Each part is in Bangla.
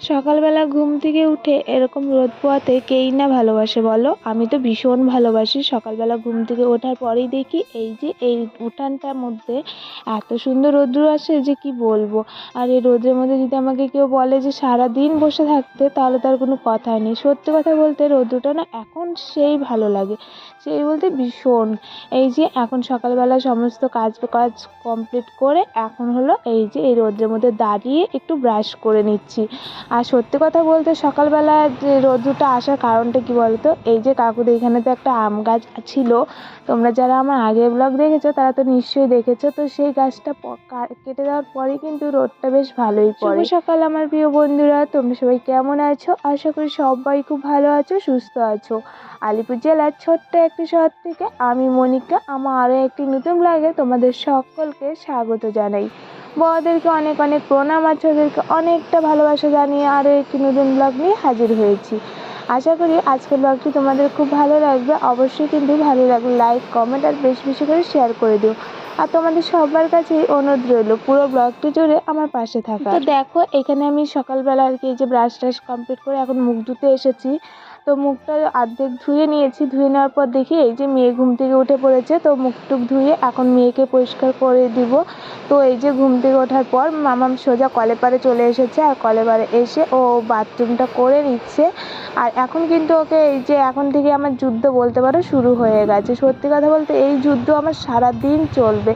সকালবেলা ঘুম থেকে উঠে এরকম রোদ পোয়াতে কেই না ভালোবাসে বলো? আমি তো ভীষণ ভালোবাসি সকালবেলা ঘুম থেকে ওঠার পরেই দেখি এই যে এই উঠানটার মধ্যে এত সুন্দর রোদ্দুর আসে যে কি বলব? আর এই রোদের মধ্যে যদি আমাকে কেউ বলে যে সারাদিন বসে থাকতে, তাহলে তার কোনো কথাই নেই। সত্যি কথা বলতে রোদ্দুরটা না এখন সেই ভালো লাগে। সেই বলতে ভীষণ। এই যে এখন সকালবেলা সমস্ত কাজ কাজ কমপ্লিট করে এখন হলো এই যে এই রোদের মধ্যে দাঁড়িয়ে একটু ব্রাশ করে নিচ্ছি। আর সত্যি কথা বলতে সকালবেলা যে রোদ্দুরটা আসার কারণটা কী বলতো? এই যে কাকুদের এখানে তো একটা আম গাছ ছিল। তোমরা যারা আমার আগের ব্লগ দেখেছ তারা তো নিশ্চয়ই দেখেছ। তো সেই গাছটা কেটে দেওয়ার পরে কিন্তু রোদটা বেশ ভালোই পড়ে। শুভ সকাল আমার প্রিয় বন্ধুরা। তোমরা সবাই কেমন আছো? আশা করি সবাই খুব ভালো আছো সুস্থ আছো। আলিপুর জেলার ছোট্ট একটি শহর থেকে আমি মনিকা। আমার আরও একটি নতুন ব্লগে তোমাদের সকলকে স্বাগত জানাই। বড়দেরকে অনেক অনেক প্রণাম আর ছোটদেরকে অনেকটা ভালোবাসা জানিয়ে আরও একটি নতুন ব্লগ নিয়ে হাজির হয়েছি। আশা করি আজকের ব্লগটি তোমাদের খুব ভালো লাগবে। অবশ্যই কিন্তু ভালো লাগবে লাইক কমেন্ট আর বেশ বেশি করে শেয়ার করে দিও। আর তোমাদের সবার কাছেই অনুরোধ রইল পুরো ব্লগটি জুড়ে আমার পাশে থাকা তো দেখো, এখানে আমি সকালবেলা আর কি এই যে ব্রাশ ট্রাশ কমপ্লিট করে এখন মুখ ধুতে এসেছি। তো মুখটা অর্ধেক ধুয়ে নিয়েছি। ধুয়ে নেওয়ার পর দেখি এই যে মেয়ে ঘুম থেকে উঠে পড়েছে, তো মুখ টুক ধুয়ে এখন মেয়েকে পরিষ্কার করে দিব। তো এই যে ঘুম থেকে ওঠার পর মামাম সোজা কলের পাড়ে চলে এসেছে আর কলের পাড়ে এসে ও বাথরুমটা করে নিচ্ছে। আর এখন কিন্তু ওকে এই যে এখন থেকে আমার যুদ্ধ বলতে পারো শুরু হয়ে গেছে। সত্যি কথা বলতে এই যুদ্ধ আমার সারা দিন চলবে।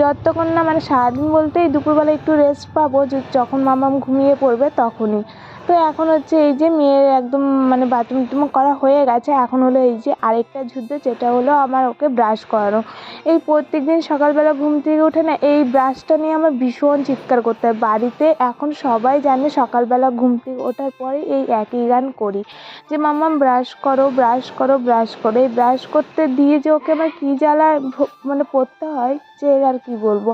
যতক্ষণ না মানে সারাদিন বলতে এই দুপুরবেলা একটু রেস্ট পাবো যখন মামাম ঘুমিয়ে পড়বে তখনই। তো এখন হচ্ছে এই যে মেয়ের একদম মানে বাথরুম টুম করা হয়ে গেছে, এখন হলো এই যে আরেকটা যুদ্ধ যেটা হলো আমার ওকে ব্রাশ করানো। এই প্রত্যেক দিন সকালবেলা ঘুম থেকে উঠে না এই ব্রাশটা নিয়ে আমার ভীষণ চিৎকার করতে হয়। বাড়িতে এখন সবাই জানে সকালবেলা ঘুম থেকে ওঠার পরে এই একই গান করি। যে মাম্মাম ব্রাশ করো ব্রাশ করো ব্রাশ করো। এই ব্রাশ করতে দিয়ে যে ওকে আমার কী জ্বালা মানে পড়তে হয় যে আর কি বলব?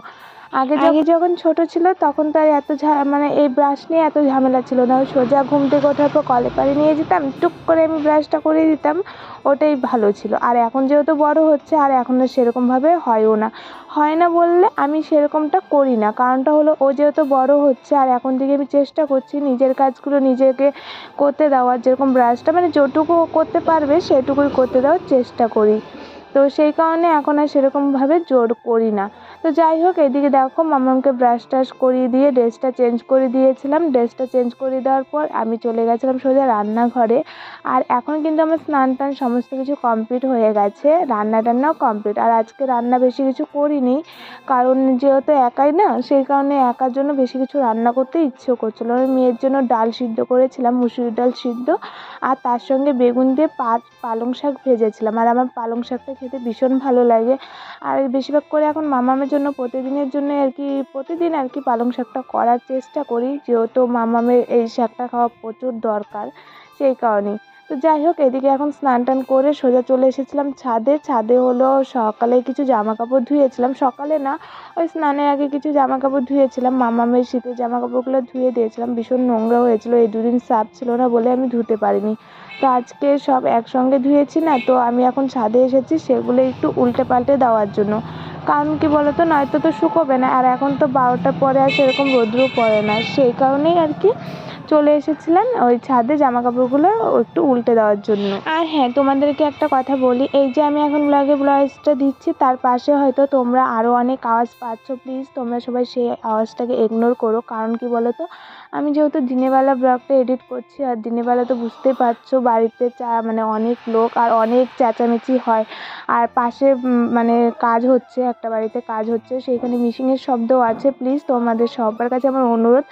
আগে আগে যখন ছোট ছিল তখন তার এত ঝা- মানে এই ব্রাশ নিয়ে এত ঝামেলা ছিল না। সোজা ঘুম থেকে ওঠার পর কলে পাড়ে নিয়ে যেতাম টুক করে আমি ব্রাশটা করে দিতাম ওটাই ভালো ছিল। আর এখন যেহেতু বড় হচ্ছে আর এখন আর সেরকমভাবে হয়ও না। হয় না বললে আমি সেরকমটা করি না। কারণটা হলো ও যেহেতু বড় হচ্ছে আর এখন থেকে আমি চেষ্টা করছি নিজের কাজগুলো নিজেকে করতে দেওয়ার। যেরকম ব্রাশটা মানে যেটুকু করতে পারবে সেটুকুই করতে দেওয়ার চেষ্টা করি। তো সেই কারণে এখন আর সেরকমভাবে জোর করি না। তো যাই হোক, এদিকে দেখো মামামকে ব্রাশ টাশ করিয়ে দিয়ে ড্রেসটা চেঞ্জ করে দিয়েছিলাম। ড্রেসটা চেঞ্জ করে দেওয়ার পর আমি চলে গেছিলাম সোজা রান্নাঘরে। আর এখন কিন্তু আমার স্নান টান সমস্ত কিছু কমপ্লিট হয়ে গেছে। রান্না টান্নাও কমপ্লিট আর আজকে রান্না বেশি কিছু করিনি, কারণ যেহেতু একাই না, সেই কারণে একার জন্য বেশি কিছু রান্না করতে ইচ্ছে করছিল আমি মেয়ের জন্য ডাল সিদ্ধ করেছিলাম মুসুরি ডাল সিদ্ধ। আর তার সঙ্গে বেগুন দিয়ে পালং শাক ভেজেছিলাম। আর আমার পালং শাকটা খেতে ভীষণ ভালো লাগে। আর বেশিরভাগ করে এখন মামামের জন্য, প্রতিদিনের জন্য আর কি, প্রতিদিন আর কি পালং শাকটা করার চেষ্টা করি, যেহেতু মামামের এই শাকটা খাওয়া প্রচুর দরকার সেই কারণেই তো যাই হোক, এদিকে এখন স্নান টান করে সোজা চলে এসেছিলাম ছাদে। ছাদে হলো সকালে কিছু জামা কাপড় ধুয়েছিলাম। সকালে না, ওই স্নানের আগে কিছু জামা কাপড় ধুয়েছিলাম। মামামের শীতের জামা কাপড়গুলো ধুয়ে দিয়েছিলাম। ভীষণ নোংরা হয়েছিল। এই দুদিন সাফ ছিল না বলে আমি ধুতে পারিনি। তো আজকে সব একসঙ্গে ধুয়েছি না, তো আমি এখন ছাদে এসেছি সেগুলো একটু উল্টে পাল্টে দেওয়ার জন্য। কারণ কি বলতো, নয়তো তো শুকোবে না, আর এখন তো বারোটার পরে আর সেরকম রোদ্রও পড়ে না। সেই কারণেই আর কি চলে এসেছিলাম ওই ছাদে জামা কাপড়গুলো একটু উল্টে দেওয়ার জন্য। আর হ্যাঁ তোমাদেরকে একটা কথা বলি, এই যে আমি এখন ব্লগে ব্লাউজটা দিচ্ছি, তার পাশে হয়তো তোমরা আরও অনেক আওয়াজ পাচ্ছ, প্লিজ তোমরা সবাই সেই আওয়াজটাকে ইগনোর করো। কারণ কি বলো তো আমি যেহেতু দিনের বেলা ব্লগটা এডিট করছি আর দিনের বেলা তো বুঝতেই পারছ বাড়িতে চা মানে অনেক লোক আর অনেক চেঁচামেচি হয়। আর পাশে মানে কাজ হচ্ছে, একটা বাড়িতে কাজ হচ্ছে, সেইখানে মিশিংয়ের শব্দও আছে। প্লিজ তোমাদের সবার কাছে আমার অনুরোধ,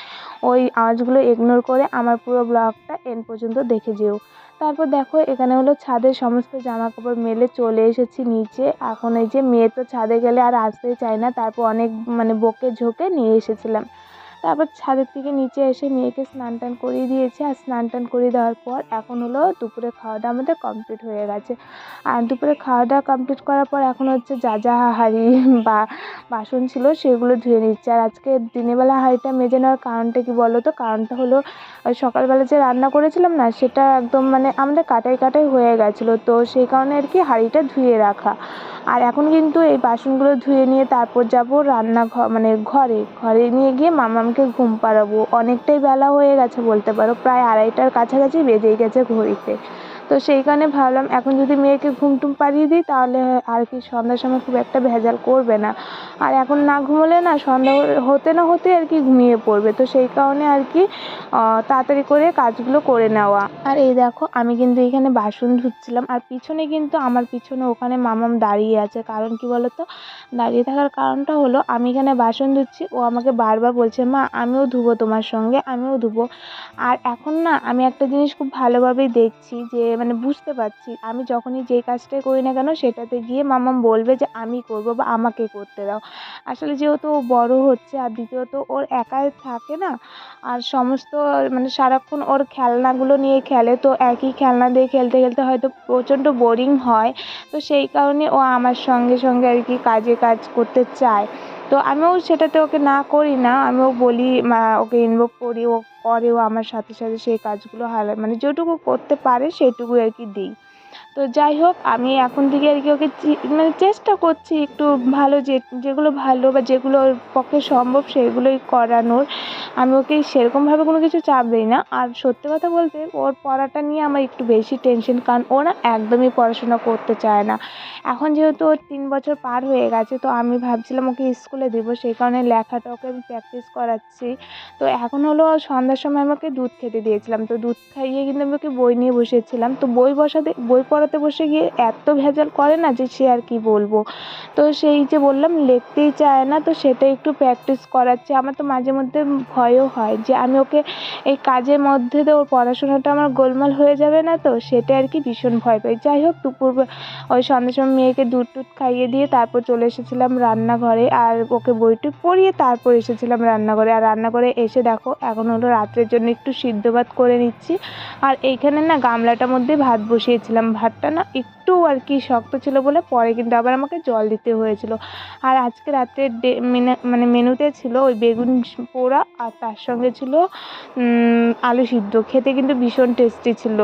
ওই আওয়াজগুলো ইগনোর করে আমার পুরো ব্লগটা এন পর্যন্ত দেখে যেও। তারপর দেখো, এখানে হলো ছাদের সমস্ত জামা কাপড় মেলে চলে এসেছি নিচে। এখন এই যে মেয়ে তো ছাদে গেলে আর আসতেই চায় না, তারপর অনেক মানে বকে ঝোঁকে নিয়ে এসেছিলাম। তারপর ছাদের থেকে নিচে এসে মেয়েকে স্নান টান করিয়ে দিয়েছে। আর স্নান টান করিয়ে দেওয়ার পর এখন হলো দুপুরে খাওয়া দাওয়া আমাদের কমপ্লিট হয়ে গেছে। আর দুপুরে খাওয়া দাওয়া কমপ্লিট করার পর এখন হচ্ছে যা যা হাঁড়ি, বা বাসন ছিল সেগুলো ধুয়ে নিচ্ছে। আর আজকে দিনের বেলা হাঁড়িটা মেজে নেওয়ার কারণটা কি বলো তো কারণটা হলো সকালবেলা যে রান্না করেছিলাম না, সেটা একদম মানে আমাদের কাটাই কাটাই হয়ে গেছিল। তো সেই কারণে আর কি হাঁড়িটা ধুয়ে রাখা। আর এখন কিন্তু এই বাসনগুলো ধুয়ে নিয়ে তারপর যাব রান্নাঘর মানে ঘরে। ঘরে নিয়ে গিয়ে মামামকে ঘুম পাড়াবো। অনেকটাই বেলা হয়ে গেছে বলতে পারো, প্রায় আড়াইটার কাছাকাছি বেজেই গেছে ঘড়িতে। তো সেই কারণে ভাবলাম, এখন যদি মেয়েকে ঘুম টুম পাড়িয়ে দিই, তাহলে আর কি সন্ধ্যার সময় খুব একটা ভেজাল করবে না। আর এখন না ঘুমোলে না সন্ধ্যা হতে না হতে আর কি ঘুমিয়ে পড়বে। তো সেই কারণে আর কি তাড়াতাড়ি করে কাজগুলো করে নেওয়া। আর এই দেখো, আমি কিন্তু এখানে বাসন ধুচ্ছিলাম। আর পিছনে কিন্তু আমার পিছনে ওখানে মামাম দাঁড়িয়ে আছে। কারণ কি বলো তো দাঁড়িয়ে থাকার কারণটা হলো, আমি এখানে বাসন ধুচ্ছি। ও আমাকে বারবার বলছে, মা, আমিও ধুবো তোমার সঙ্গে, আমিও ধুবো। আর এখন না, আমি একটা জিনিস খুব ভালোভাবেই দেখছি যে মানে বুঝতে পারছি। আমি যখনই যেই কাজটাই করি না কেন, সেটাতে গিয়ে মামাম বলবে যে, আমি করব বা আমাকে করতে দাও। আসলে যেহেতু ও বড় হচ্ছে আর দ্বিতীয়ত ওর একাই থাকে না, আর সমস্ত মানে সারাক্ষণ ওর খেলনাগুলো নিয়ে খেলে, তো একই খেলনা দিয়ে খেলতে খেলতে হয়তো প্রচণ্ড বোরিং হয়। তো সেই কারণে ও আমার সঙ্গে সঙ্গে আর কি কাজে কাজ করতে চায়। তো আমিও সেটাতে ওকে না করি না, আমিও বলি ওকে ইনভলভ করি, ও করেও আমার সাথে সাথে সেই কাজগুলো মানে যেটুকু করতে পারে সেটুকুই আর কি দিই। তো যাই হোক, আমি এখন থেকে আর কি ওকে মানে চেষ্টা করছি একটু ভালো যে, যেগুলো ভালো বা যেগুলো ওর পক্ষে সম্ভব সেগুলোই করানোর। আমি ওকে সেরকমভাবে কোনো কিছু চাপ দিই না। আর সত্যি কথা বলতে, ওর পড়াটা নিয়ে আমার একটু বেশি টেনশন কারণ ও না একদমই পড়াশোনা করতে চায় না। এখন যেহেতু ওর তিন বছর পার হয়ে গেছে, তো আমি ভাবছিলাম ওকে স্কুলে দেবো, সেই কারণে লেখাটা ওকে আমি প্র্যাকটিস করাচ্ছি। তো এখন হলো সন্ধ্যার সময় আমাকে দুধ খেতে দিয়েছিলাম। তো দুধ খাইয়ে কিন্তু আমি ওকে বই নিয়ে বসেছিলাম। তো বই বসাতে, বই পড়াতে বসে গিয়ে এত ভেজাল করে না যে সে আর কি বলব? তো সেই যে বললাম লিখতেই চায় না, তো সেটা একটু প্র্যাকটিস করাচ্ছি। আমার তো মাঝে মধ্যে ভয়ও হয় যে আমি ওকে এই কাজের মধ্যে দিয়ে ওর পড়াশোনাটা আমার গোলমাল হয়ে যাবে না তো সেটা আর কি ভীষণ ভয় পাই। যাই হোক, দুপুর ওই সন্ধ্যার সময় মেয়েকে দুধ টুধ খাইয়ে দিয়ে তারপর চলে এসেছিলাম রান্নাঘরে আর ওকে বইটু পড়িয়ে তারপর এসেছিলাম রান্নাঘরে। আর রান্নাঘরে এসে দেখো, এখন হলো রাত্রের জন্য একটু সিদ্ধ ভাত করে নিচ্ছি। আর এইখানে না গামলাটার মধ্যে ভাত বসিয়েছিলাম। ভাতটা না একটু আর কি শক্ত ছিল বলে পরে কিন্তু আবার আমাকে জল দিতে হয়েছিল। আর আজকে রাতে মানে মেনুতে ছিল ওই বেগুন পোড়া আর তার সঙ্গে ছিল আলু সিদ্ধ। খেতে কিন্তু ভীষণ টেস্টি ছিল।